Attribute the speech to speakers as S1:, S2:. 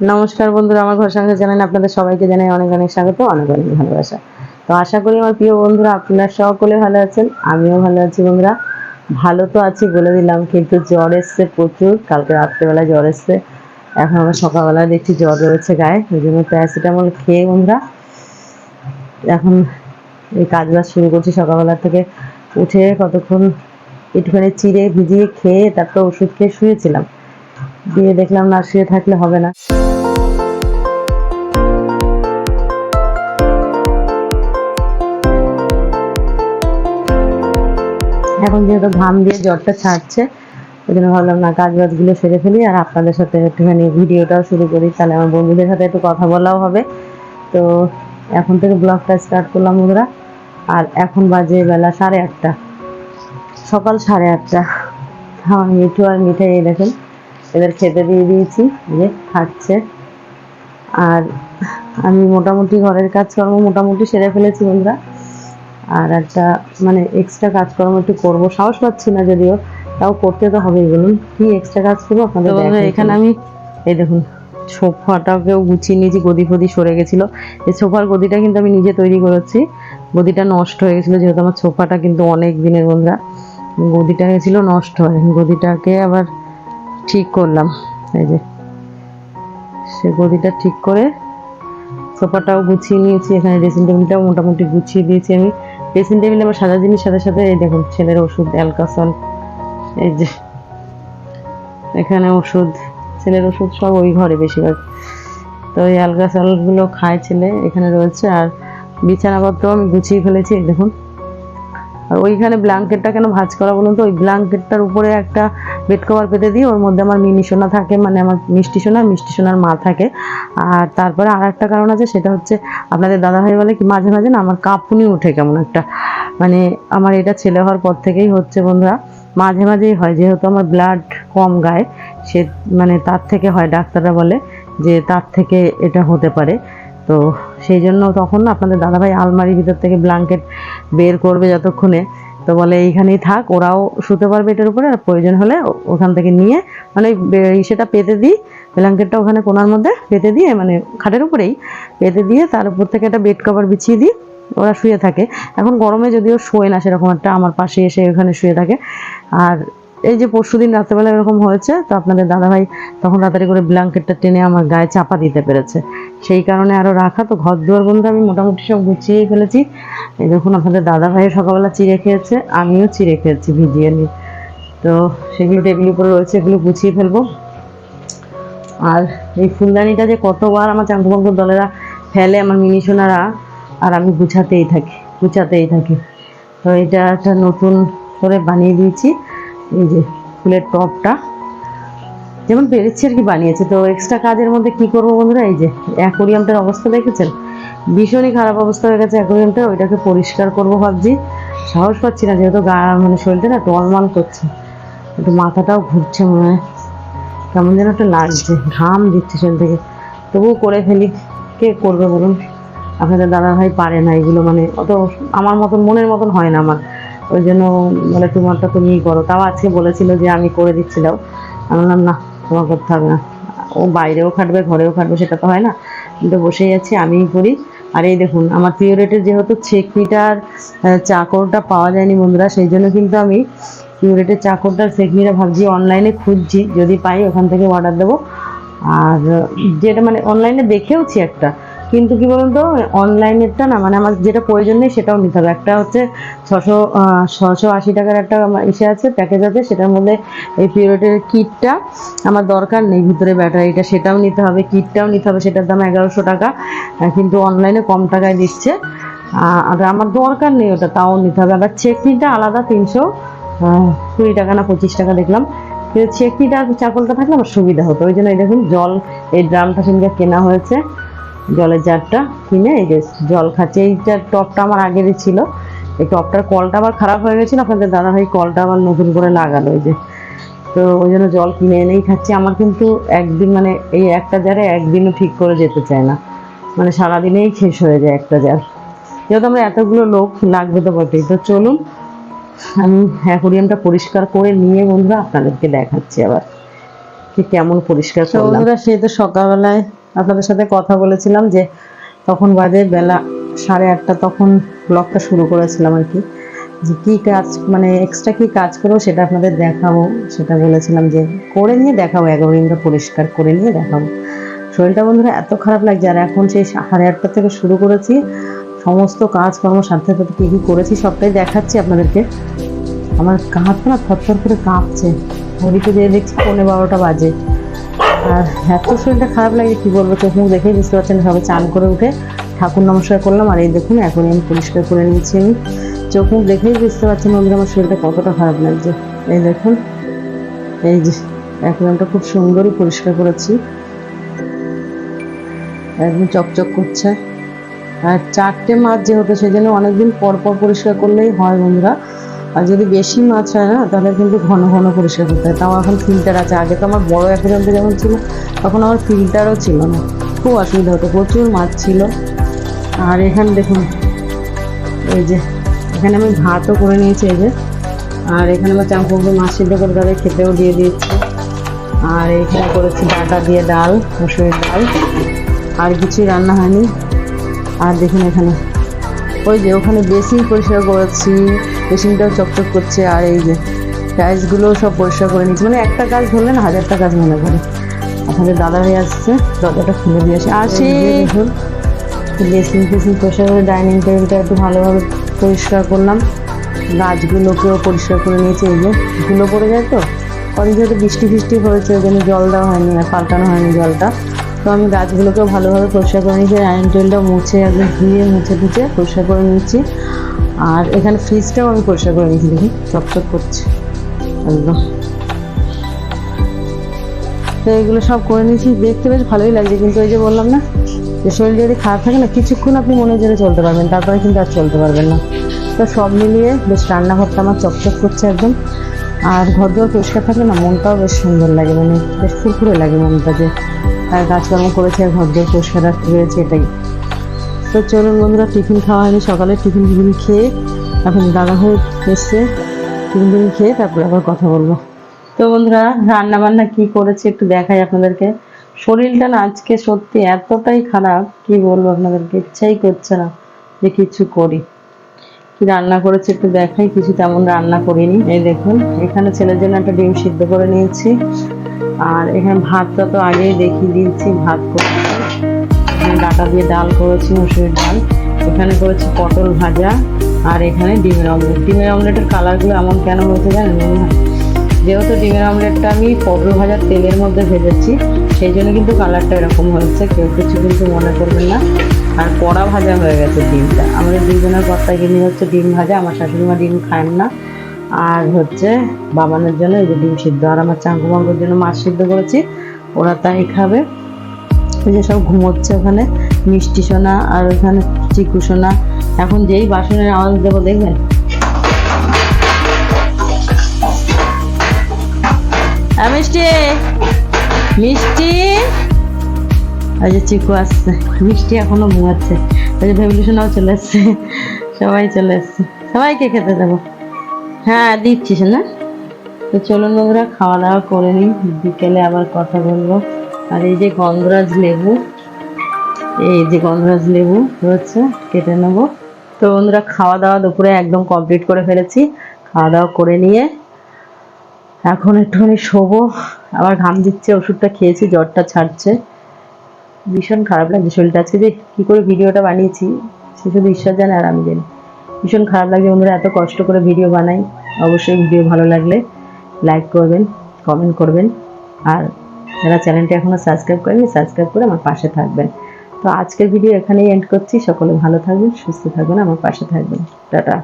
S1: নমস্কার বন্ধুরা, আমার ঘর সঙ্গে জানেন আপনাদের সবাইকে জানাই অনেক অনেক স্বাগত, অনেক অনেক ভালোবাসা। তো আশা করি আমার প্রিয় বন্ধুরা, আপনারা সকলে ভালো আছেন, আমিও ভালো আছি বন্ধুরা। ভালো তো আছি বলে দিলাম, কিন্তু জ্বর এসছে প্রচুর, কালকে রাত্রেবেলা জ্বর এসছে। এখন আবার সকালবেলা দেখছি জ্বর রয়েছে গায়ে ওই জন্য প্যারাসিটামল খেয়ে বন্ধুরা, এখন এই কাজ বাজ শুরু করছি সকালবেলা থেকে। উঠে কতক্ষণ একটুখানি চিড়ে ভিজিয়ে খেয়ে তারপর ওষুধ খেয়ে শুয়েছিলাম। দিয়ে দেখলাম না শুয়ে থাকলে হবে না। এখন যেহেতু ঘাম দিয়ে জ্বরটা ছাড়ছে ওই জন্য ভাবলাম, না কাজ বাজগুলো সেরে ফেলি, আর আপনাদের সাথে একটুখানি ভিডিওটাও শুরু করি। তাহলে আমার বন্ধুদের সাথে একটু কথা বলাও হবে। তো এখন থেকে ব্লগটা স্টার্ট করলাম বন্ধুরা। আর এখন বাজে বেলা সাড়ে আটটা। সকাল সাড়ে আটটা। আমার মিঠু আর মিঠাই দেখেন। এদের খেতে দিয়ে দিয়েছি যে খাচ্ছে। আর আমি মোটামুটি ঘরের কাজকর্ম মোটামুটি সেরে ফেলেছি বন্ধুরা। আর একটা মানে এক্সট্রা কাজকর্ম একটু করব সাহস পাচ্ছি না যদিও তাও করতে তো হবেই বলুন। কি এক্সট্রা কাজ করব আপনাদের এখানে আমি এই দেখুন সোফাটাকেও গুছিয়ে নিয়েছি গদি ফদি সরে গেছিল। এই সোফার গদিটা কিন্তু আমি নিজে তৈরি করেছি। গদিটা নষ্ট হয়ে গেছিল যেহেতু আমার সোফাটা কিন্তু অনেক দিনের বন্ধুরা। গদিটা গেছিল নষ্ট হয় গদিটাকে আবার ঠিক করলাম। এই যে, সে গদিটা ঠিক করে সোফাটাও গুছিয়ে নিয়েছি, এখানে ড্রেসিং টেবিলটাও মোটামুটি গুছিয়ে দিয়েছি আমি। ড্রেসিং টেবিলে আমার সাদা জিনিস সাথে সাথে এই দেখুন, ছেলের ওষুধ অ্যালকাসল এই যে, এখানে ওষুধ, ছেলের ওষুধ সব ওই ঘরে বেশিরভাগ। তো এই অ্যালকাসলগুলো খায় ছেলে, এখানে রয়েছে। আর বিছানাপত্র আমি গুছিয়ে ফেলেছি দেখুন। আর ওইখানে ব্ল্যাঙ্কেটটা কেন ভাঁজ করা বলুন তো? ওই ব্ল্যাঙ্কেটটার উপরে একটা বেড কভার পেতে দিই ওর মধ্যে আমার মিনি সোনা থাকে মানে আমার মিষ্টি সোনা মিষ্টি সোনার মা থাকে। আর তারপরে আর একটা কারণ আছে, সেটা হচ্ছে আপনাদের দাদাভাই বলে কি, মাঝে মাঝে না আমার কাঁপুনি ওঠে কেমন একটা। মানে আমার এটা ছেলে হওয়ার পর থেকেই হচ্ছে বন্ধুরা, মাঝে মাঝেই হয়। যেহেতু আমার ব্লাড কম গায়ে, সে মানে তার থেকে হয়, ডাক্তাররা বলে যে তার থেকে এটা হতে পারে। তো সেই জন্য তখন আপনাদের দাদাভাই আলমারির ভিতর থেকে ব্ল্যাঙ্কেট বের করবে যতক্ষণে। তো বলে, এইখানেই থাক, ওরাও শুতে পারবে এটার উপরে, আর প্রয়োজন হলে ওখান থেকে নিয়ে মানে সেটা পেতে দিই, ব্ল্যাঙ্কেটটা ওখানে কোনার মধ্যে পেতে দিয়ে মানে খাটের উপরেই পেতে দিয়ে, তার উপর থেকে একটা বেড কভার বিছিয়ে দিই, ওরা শুয়ে থাকে। এখন গরমে যদিও শোয় না সেরকম একটা, আমার পাশে এসে ওখানে শুয়ে থাকে। আর এই যে পরশু দিন রাত্রেবেলা এরকম হয়েছে, তো আপনাদের দাদাভাই তখন তাড়াতাড়ি করে ব্ল্যাঙ্কেটটা টেনে আমার গায়ে চাপা দিতে পেরেছে। সেই কারণে আরও রাখা, তো ঘর দুয়ার বন্ধু আমি মোটামুটি সব গুছিয়েই ফেলেছি। এই দেখুন, আপনাদের দাদাভাই সকালবেলা চিড়ে খেয়েছে, আমিও চিড়ে খেয়েছি ভিজিয়ে নিয়ে। তো সেগুলো টেবিল উপরে রয়েছে, এগুলো গুছিয়ে ফেলব। আর এই ফুলদানিটা যে কতবার আমার চাঙ্কুবাঙ্কুর দলেরা ফেলে আমার মিনি সোনারা আর আমি গুছাতেই থাকি গুছাতেই থাকি। তো এটা একটা নতুন করে বানিয়ে দিয়েছি। এই যে ফুলের টপটা। যেমন পেরেছি আর কি বানিয়েছে। তো এক্সট্রা কাজের মধ্যে কি করব বন্ধুরা? এই যে অ্যাকোরিয়ামটার অবস্থা দেখেছেন? ভীষণই খারাপ অবস্থা হয়ে গেছে অ্যাকোরিয়ামটা। ওইটাকে পরিষ্কার করব ভাবছি। সাহস পাচ্ছি না যেহেতু গা মানে শরীরটা না টলমাল করছে। একটু মাথাটাও ঘুরছে মনে হয়। কেমন যেন একটা লাগছে। ঘাম দিচ্ছে শরীর থেকে। তবুও করে ফেলি। কে করবে বলুন? আপনাদের দাদা ভাই পারে না এগুলো মানে অত আমার মতন, মনের মতন হয় না আমার। ওই জন্য বলে, তোমারটা তুমি করো। তাও আজকে বলেছিল যে, আমি করে দিচ্ছি দাও আমি বললাম, না, তোমার করতে হবে না। ও বাইরেও খাটবে, ঘরেও খাটবে, সেটা তো হয় না। কিন্তু বসেই আছি, আমিই করি। আর এই দেখুন, আমার পিওরেটের যেহেতু ছেকনিটার চাকরটা পাওয়া যায়নি বন্ধুরা, সেই জন্য কিন্তু আমি পিওরেটের চাকরটার সেকনিটা ভাবছি অনলাইনে খুঁজছি। যদি পাই, ওখান থেকে অর্ডার দেবো। আর যেটা মানে অনলাইনে দেখেওছি একটা। কিন্তু কি বলুন তো অনলাইনেরটা না মানে আমার যেটা প্রয়োজন নেই সেটাও নিতে হবে। একটা হচ্ছে ছশো ছশো আশি টাকার একটা ইসে আছে প্যাকেজ আছে, সেটার মধ্যে এই পিরিয়ডের কিটটা আমার দরকার নেই ভিতরে ব্যাটারিটা, সেটাও নিতে হবে কিটটাও নিতে হবে, সেটার দাম এগারোশো টাকা কিন্তু অনলাইনে কম টাকায় দিচ্ছে। আর আমার দরকার নেই ওটা, তাও নিতে হবে। আবার চেকনিটা আলাদা, তিনশো কুড়ি টাকা না পঁচিশ টাকা দেখলাম। কিন্তু চেকনিটা চাকলটা থাকলে আমার সুবিধা হতো। ওই জন্য এই দেখুন, জল এই ড্রামটা সেদিনকে কেনা হয়েছে। জলের জারটা কিনে, এই যে জল খাচ্ছে এইটার টপটা আমার আগেরই ছিল। এই টপটার কলটা আবার খারাপ হয়ে গেছিল, আপনাদের দাদা ভাই কলটা আবার নতুন করে লাগালো, এই যে। তো ওই জন্য জল কিনে এনেই খাচ্ছি। আমার কিন্তু একদিন মানে এই একটা জারে একদিনও ঠিক করে যেতে চায় না। মানে সারাদিনেই শেষ হয়ে যায় একটা জার। যেহেতু আমরা এতগুলো লোক লাগবে তো বটেই। তো চলুন, আমি অ্যাকোরিয়ামটা পরিষ্কার করে নিয়ে বন্ধুরা আপনাদেরকে দেখাচ্ছি আবার কেমন পরিষ্কার বন্ধুরা তো সকালবেলায় আপনাদের সাথে কথা বলেছিলাম যে তখন বাজে বেলা সাড়ে আটটা, তখন ব্লগটা শুরু করেছিলাম আর কি। যে কী কাজ মানে এক্সট্রা কী কাজ করব সেটা আপনাদের দেখাবো। সেটা বলেছিলাম যে করে নিয়ে দেখাবো দিনটা পরিষ্কার করে নিয়ে দেখাবো। শরীরটা বন্ধুরা এত খারাপ লাগছে, আর এখন সেই সাড়ে আটটা থেকে শুরু করেছি। সমস্ত কাজকর্ম সাথে সাথে কী কী করেছি সবটাই দেখাচ্ছি আপনাদেরকে। আমার কাঁধ না থরথর করে কাঁপছে। ঘড়িতে যেয়ে দেখছি পনেরো বারোটা বাজে। আর এত শরীরটা খারাপ লাগে, কি বলব, চোখ মুখ দেখেই বুঝতে পারছেন সবাই চান করে উঠে ঠাকুর নমস্কার করলাম। আর এই দেখুন, এখন আমি পরিষ্কার করে নিয়েছি আমি। চোখ মুখ দেখেই বুঝতে পারছেন বন্ধুরা, আমার শরীরটা কতটা খারাপ লাগছে। এই দেখুন, এই যে অ্যাকুয়ামটা খুব সুন্দরই পরিষ্কার করেছি। একদম চকচক করছে। আর চারটে মাছ যেহেতু সেই জন্য অনেকদিন পর পর পরিষ্কার করলেই হয় বন্ধুরা। আর যদি বেশি মাছ হয় না, তাহলে কিন্তু ঘন ঘন পরিষ্কার করতে হয়। তাও এখন ফিল্টার আছে। আগে তো আমার বড় অ্যাকুয়ারিয়ামটা যেমন ছিল, তখন আমার ফিল্টারও ছিল না। খুব অসুবিধা হতো, প্রচুর মাছ ছিল। আর এখানে দেখুন, এই যে, এখানে আমি ভাতও করে নিয়েছি, এই যে। আর এখানে আমার চাম্পুকে মাছ সিদ্ধ করে তাদের খেতেও দিয়ে দিয়েছি। আর এখানে করেছি ডাটা দিয়ে ডাল, মসুরের ডাল। আর কিছুই রান্না হয়নি। আর দেখুন এখানে ওই যে ওখানে বেসিন পরিষ্কার করেছি বেসিনটাও চকচক করছে, আর এই যে টাইলসগুলো সব পরিষ্কার করে নিচ্ছি। মানে একটা কাজ ধরলে না হাজারটা কাজ মনে করে আপনাদের দাদা হয়ে আসছে, দরজাটা খুলে দিয়ে আসে। আসি দেখুন বেসিন ফেসিন পরিষ্কার করে, ডাইনিং টেবিলটা একটু ভালোভাবে পরিষ্কার করলাম। গাছগুলোকেও পরিষ্কার করে নিয়েছি, এই যে ধুলো পড়ে যায় তো। কদিন যেহেতু বৃষ্টি ফিষ্টি হয়েছে, ওই জন্য জল দেওয়া হয়নি আর পাল্টানো হয়নি জলটা। তো আমি গাছগুলোকেও ভালোভাবে পরিষ্কার করে নিয়েছি ডাইনিং টেবিলটা মুছে একদম ধুয়ে মুছে টুছে পরিষ্কার করে নিচ্ছি আর এখানে ফ্রিজটাও আমি পরিষ্কার করে নিয়েছি দেখি চকচক করছে, একদম। তো এগুলো সব করে নিয়েছি, দেখতে বেশ ভালোই লাগছে, কিন্তু ওই যে বললাম না, যে শরীর যদি খারাপ থাকে না, কিছুক্ষণ আপনি মনে জোরে চলতে পারবেন, তারপরে কিন্তু আর চলতে পারবেন না। তো সব মিলিয়ে বেশ রান্নাঘরটা আমার চকচক করছে একদম। আর ঘর দুয়ার পরিষ্কার থাকলে না মনটাও বেশ সুন্দর লাগে মানে বেশ ফুরফুরে লাগে মনটা যে কাজকর্ম করেছে, আর ঘর দুয়ার পরিষ্কার রাখতে পেরেছি এটাই। তো চলুন বন্ধুরা, টিফিন খাওয়া হয়নি সকালে, টিফিন টিফিন খেয়ে এখন দাদা হয়ে এসছে, টিফিন টিফিন খেয়ে তারপরে আবার কথা বলব। তো বন্ধুরা রান্না বান্না কি করেছি একটু দেখাই আপনাদেরকে। শরীরটা না আজকে সত্যি এতটাই খারাপ, কি বলব আপনাদেরকে, ইচ্ছাই করছে না যে কিছু করি। কি রান্না করেছে একটু দেখাই, কিছু তেমন রান্না করিনি। এই দেখুন, এখানে ছেলের জন্য একটা ডিম সিদ্ধ করে নিয়েছি। আর এখানে ভাতটা তো আগেই দেখিয়ে দিয়েছি, ভাত করেছি। এখানে ডাটা দিয়ে ডাল করেছি, মুসুরির ডাল। এখানে করেছি পটল ভাজা, আর এখানে ডিমের অমলেট। ডিমের অমলেটের কালারগুলো এমন কেন হয়েছে জানেন? বন্ধুরা? যেহেতু ডিমের অমলেটটা আমি পটল ভাজার তেলের মধ্যে ভেজেছি, সেই জন্য কিন্তু কালারটা এরকম হয়েছে। কেউ কিছু কিন্তু মনে করবেন না। আর কড়া ভাজা হয়ে গেছে ডিমটা। আমাদের দুজনের কর্তা কিনে হচ্ছে ডিম ভাজা, আমার শাশুড়ি মা ডিম খান না। আর হচ্ছে বাবানের জন্য এই যে ডিম সিদ্ধ আর আমার চাঙ্কু মাঙ্কুর জন্য মাছ সিদ্ধ করেছি। ওরা তাই খাবে। ওই যে সব ঘুমোচ্ছে ওখানে, মিষ্টি সোনা আর ওখানে চিকু সোনা। এখন যেই বাসনের আওয়াজ দেবো, দেখবেন? মিষ্টি! মিষ্টি! ওই যে চিকু আসছে। মিষ্টি এখনও ঘুমাচ্ছে। ওই যে সোনাও চলে এসছে। সবাই চলে এসছে। সবাইকে খেতে দেবো। হ্যাঁ দিচ্ছিস না তো চলুন বন্ধুরা খাওয়া দাওয়া করে নিই। বিকেলে আবার কথা বলব। আর এই যে গন্ধরাজ লেবু, এই যে গন্ধরাজ লেবু রয়েছে, কেটে নেব। তো বন্ধুরা খাওয়া দাওয়া দুপুরে একদম কমপ্লিট করে ফেলেছি। খাওয়া দাওয়া করে নিয়ে এখন একটুখানি শোবো। আবার ঘাম দিচ্ছে, ওষুধটা খেয়েছি, জ্বরটা ছাড়ছে। ভীষণ খারাপ লাগছে শরীরটা। আজকে যে কী করে ভিডিওটা বানিয়েছি, সে শুধু ঈশ্বর জানে আর আমি জানি। ভীষণ খারাপ লাগছে বন্ধুরা, এত কষ্ট করে ভিডিও বানাই। অবশ্যই ভিডিও ভালো লাগলে লাইক করবেন কমেন্ট করবেন। আর যারা চ্যানেলটা এখনও সাবস্ক্রাইব করেনি সাবস্ক্রাইব করে আমার পাশে থাকবেন। তো আজকের ভিডিও এখানেই এন্ড করছি। সকলে ভালো থাকবেন, সুস্থ থাকবেন, আমার পাশে থাকবেন। টাটা।